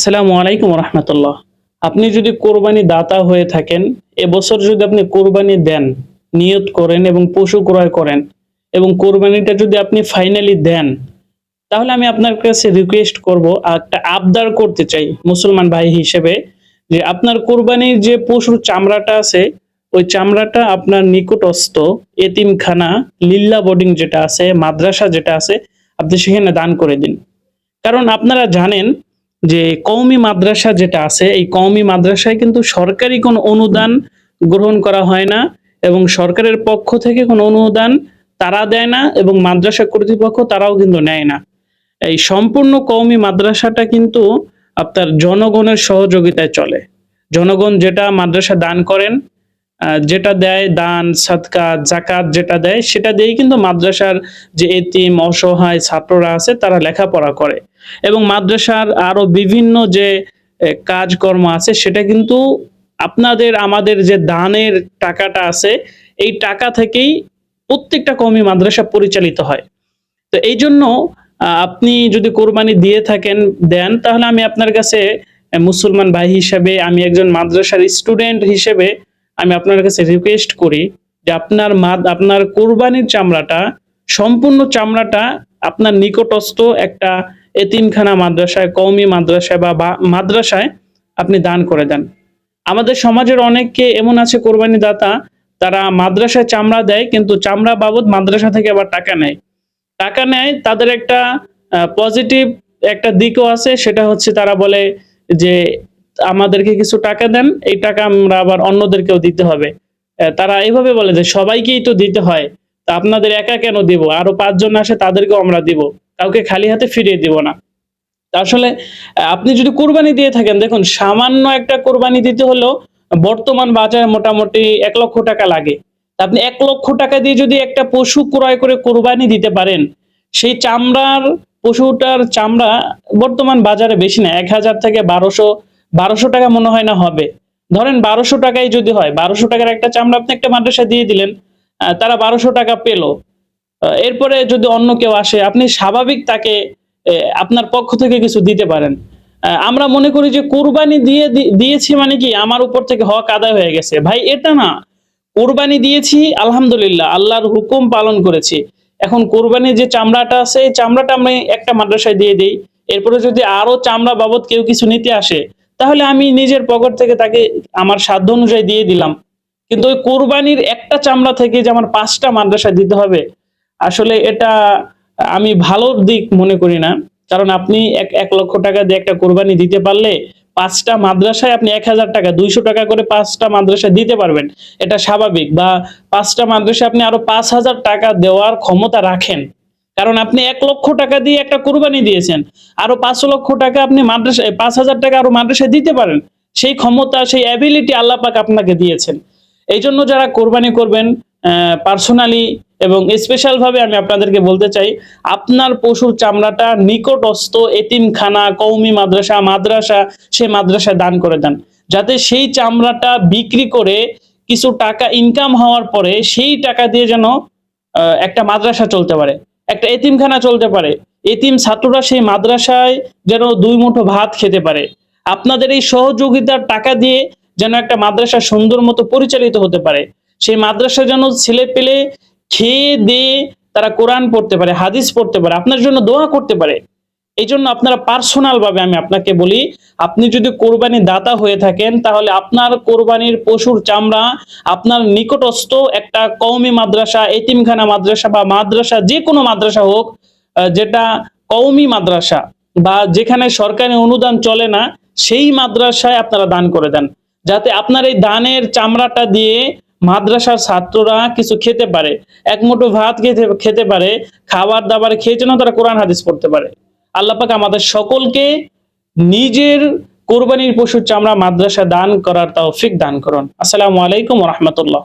আসসালামু আলাইকুম রহমতুল্লাহ। আপনি যদি কোরবানি দাতা হয়ে থাকেন, এবছর যদি আপনি কোরবানি দেন, নিয়ত করেন এবং পশু ক্রয় করেন, এবং কোরবানিটা যদি আপনি ফাইনালি দেন, তাহলে আমি আপনার কাছে রিকোয়েস্ট করব একটা আবদার করতে চাই মুসলমান ভাই হিসেবে, যে আপনার কোরবানির যে পশুর চামড়াটা আছে, ওই চামড়াটা আপনার নিকটস্থ এতিমখানা, লিল্লা বোর্ডিং যেটা আছে, মাদ্রাসা যেটা আছে, আপনি সেখানে দান করে দিন। কারণ আপনারা জানেন যে কওমি মাদ্রাসা যেটা আছে, এই কওমি মাদ্রাসায় কিন্তু সরকারি কোনো অনুদান গ্রহণ করা হয় না এবং সরকারের পক্ষ থেকে কোনো অনুদান তারা দেয় না এবং মাদ্রাসা কর্তৃপক্ষ তারাও কিন্তু নেয় না। এই সম্পূর্ণ কওমি মাদ্রাসাটা কিন্তু আপনার জনগণের সহযোগিতায় চলে। জনগণ যেটা মাদ্রাসা দান করেন যেটা দেয় দান, সাদকা জাকাত যেটা দেয়, সেটা দিয়েই কিন্তু মাদ্রাসার যে এতিম, অসহায় ছাত্ররা আছে, তারা লেখাপড়া করে। এবং মাদ্রাসার আরও বিভিন্ন যে কাজকর্ম আছে, সেটা কিন্তু আপনাদের, আমাদের যে দানের টাকাটা আছে, এই টাকা থেকেই প্রত্যেকটা কমি মাদ্রাসা পরিচালিত হয়। তো এই জন্য আপনি যদি কোরবানি দিয়ে থাকেন, দেন, তাহলে আমি আপনার কাছে মুসলমান ভাই হিসেবে, আমি একজন মাদ্রাসার স্টুডেন্ট হিসেবে আমি আপনার কাছে রিকোয়েস্ট করি যে আপনার মাদ, আপনার কোরবানির চামড়াটা, সম্পূর্ণ চামড়াটা আপনার নিকটস্থ একটা এতিমখানা মাদ্রাসায়, কওমি মাদ্রাসায় বা- মাদ্রাসায় আপনি দান করে দেন। আমাদের সমাজের অনেককে এমন আছে কোরবানি দাতা তারা মাদ্রাসায় চামড়া দেয় কিন্তু চামড়া বাবদ মাদ্রাসা থেকে আবার টাকা নেয়। টাকা নেয়, তাদের একটা পজিটিভ একটা দিকও আছে, সেটা হচ্ছে তারা বলে যে আমাদেরকে কিছু টাকা দেন, এই টাকা আমরা আবার অন্যদেরকেও দিতে হবে। তারা এইভাবে বলে যে, সবাইকেই তো দিতে হয়, তা আপনাদের একা কেন দিব? আরও পাঁচজন আসে তাদেরকেও আমরা দিব, কাউকে খালি হাতে ফিরিয়ে দিব না। আসলে আপনি যদি কোরবানি দিয়ে থাকেন, দেখুন, সামান্য একটা কোরবানি দিতে হলেও বর্তমান বাজারে মোটামুটি এক লক্ষ টাকা লাগে। আপনি এক লক্ষ টাকা দিয়ে যদি একটা পশু ক্রয় করে কোরবানি দিতে পারেন, সেই চামড়ার, পশুটার চামড়া বর্তমান বাজারে বেশি না, এক হাজার থেকে বারোশো বারোশো টাকা মনে হয় না হবে। ধরেন বারোশো টাকাই যদি হয়, বারোশো টাকার একটা চামড়া আপনি একটা মাদ্রাসা দিয়ে দিলেন তারা বারোশো টাকা পেল। এরপরে যদি অন্য কেউ আসে, আপনি স্বাভাবিক তাকে আপনার পক্ষ থেকে কিছু দিতে পারেন। আমরা মনে করি যে কোরবানি দিয়ে দিয়েছি মানে কি, আমার উপর থেকে হক আদায় হয়ে গেছে। ভাই, এটা না। কোরবানি দিয়েছি, আলহামদুলিল্লাহ, আল্লাহর হুকুম পালন করেছি। এখন কোরবানির যে চামড়াটা আছে চামড়াটা আমি একটা মাদ্রাসায় দিয়ে দিই। এরপরে যদি আরও চামড়া বাবদ কেউ কিছু নিতে আসে তাহলে আমি নিজের পকেট থেকে তাকে আমার সাধ্য অনুযায়ী দিয়ে দিলাম। কিন্তু ওই কোরবানির একটা চামড়া থেকে যে আমার পাঁচটা মাদ্রাসা দিতে হবে, আসলে এটা আমি ভালো দিক মনে করি না। কারণ আপনি এক এক লক্ষ টাকা দিয়ে একটা কোরবানি দিতে পারলে পাঁচটা মাদ্রাসায় আপনি এক হাজার টাকা, দুইশো টাকা করে পাঁচটা মাদ্রাসা দিতে পারবেন। এটা স্বাভাবিক। বা পাঁচটা মাদ্রাসা আপনি আরও পাঁচ হাজার টাকা দেওয়ার ক্ষমতা রাখেন। কারণ আপনি এক লক্ষ টাকা দিয়ে একটা কোরবানি দিয়েছেন। আরও পাঁচ লক্ষ টাকা আপনি মাদ্রাসায় পাঁচ হাজার টাকা আরও মাদ্রাসায় দিতে পারেন। সেই ক্ষমতা, সেই অ্যাবিলিটি আল্লাহ পাক আপনাকে দিয়েছেন। এই জন্য যারা কোরবানি করবেন পার্সোনালি এবং স্পেশাল ভাবে আমি আপনাদেরকে বলতে চাই, আপনার পশুর চামড়াটা নিকটস্থ এতিমখানা কৌমি মাদ্রাসা মাদ্রাসা সেই মাদ্রাসায় দান করে দেন। যাতে সেই চামড়াটা বিক্রি করে কিছু টাকা ইনকাম হওয়ার পরে সেই টাকা দিয়ে যেন একটা মাদ্রাসা চলতে পারে। একটা এতিমখানা চলতে পারে। এতিম ছাত্ররা সেই মাদ্রাসায় যেন দুই মুঠো ভাত খেতে পারে। আপনাদের এই সহযোগিতার টাকা দিয়ে যেন একটা মাদ্রাসা সুন্দর মতো পরিচালিত হতে পারে। সেই মাদ্রাসা যেন ছেলে পেলে খেয়ে দিয়ে তারা কোরআন পড়তে পারে, হাদিস পড়তে পারে, আপনার জন্য দোয়া করতে পারে। এই জন্য আপনারা পার্সোনাল ভাবে আমি আপনাকে বলি, আপনি যদি কোরবানি দাতা হয়ে থাকেন, তাহলে আপনার কোরবানির পশুর চামড়া, আপনার নিকটস্থ একটা কওমি মাদ্রাসা, এতিমখানা মাদ্রাসা বা মাদ্রাসা যে কোনো মাদ্রাসা হোক যেটা কওমি মাদ্রাসা বা যেখানে সরকারি অনুদান চলে না, সেই মাদ্রাসায় আপনারা দান করে দেন। যাতে আপনার এই দানের চামড়াটা দিয়ে মাদ্রাসার ছাত্ররা কিছু খেতে পারে। এক মুঠো ভাত খেতে খেতে পারে, খাবার দাবার খেয়ে যেন তারা কোরআন হাদিস পড়তে পারে। আল্লাহ পাক আমাদের সকলকে নিজের কোরবানির পশুর চামড়া মাদ্রাসা দান করার তৌফিক দান করুন। আসসালামু আলাইকুম রহমতুল্লাহ।